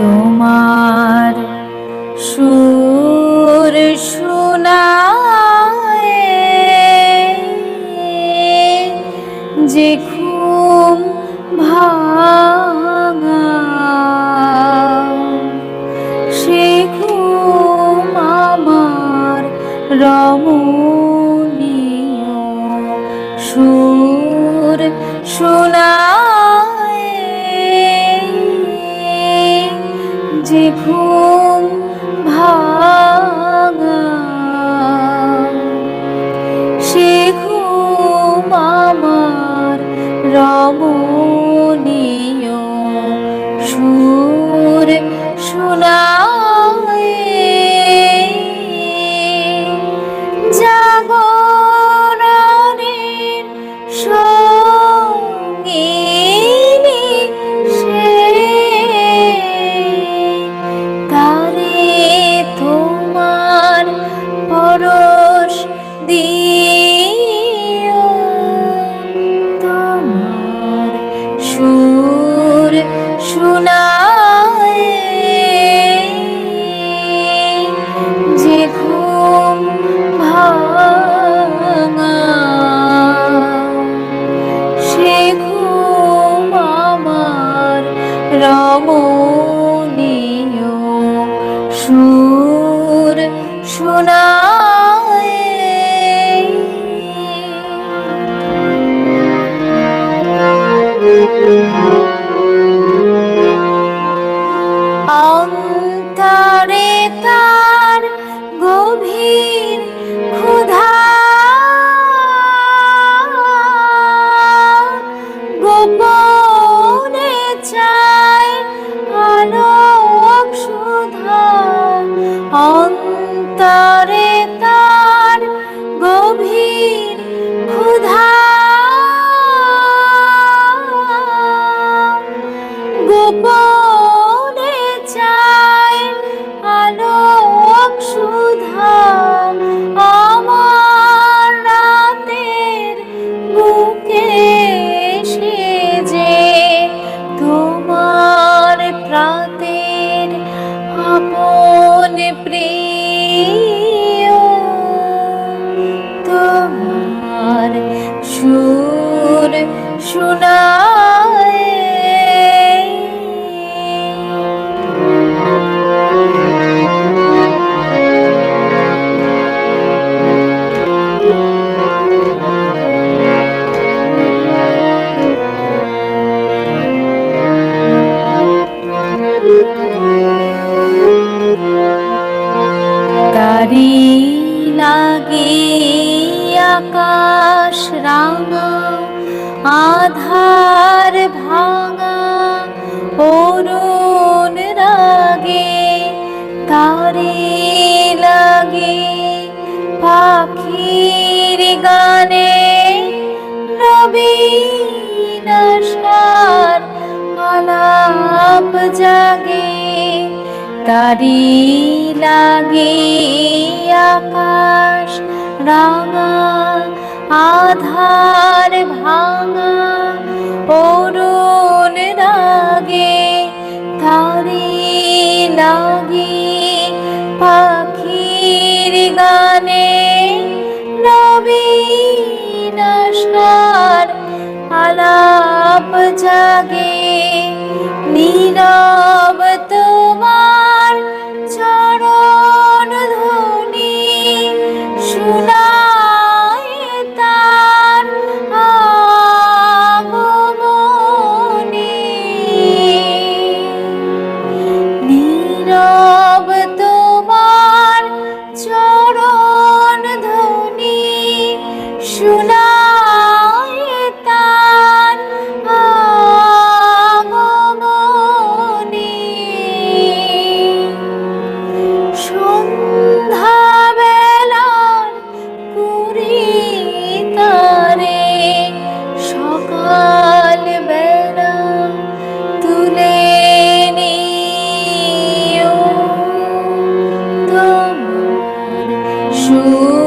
তোমার সুর শোনায় যে ঘুম ভাঙা সে ঘুম আমার রমণীয় সুর শোনায়। ঘুম ভাঙা। সে ঘুম আমার রমণীয় সুর শোনায় রমণীয় সুর শোনায়। অন্তরে সুর শোনায়। তারি লাগে আকাশ রাঙা, আধার ভাঙা, অরুণ রাগে, তারে লাগে পাখির গানে। নবীন আশার আলাপ জাগে, তারি লাগে আকাশ রাঙা। আধার ভাঙা অরুণ রাগে তারি লাগে পাখির গানে নবীন আলাপ জাগে। সুর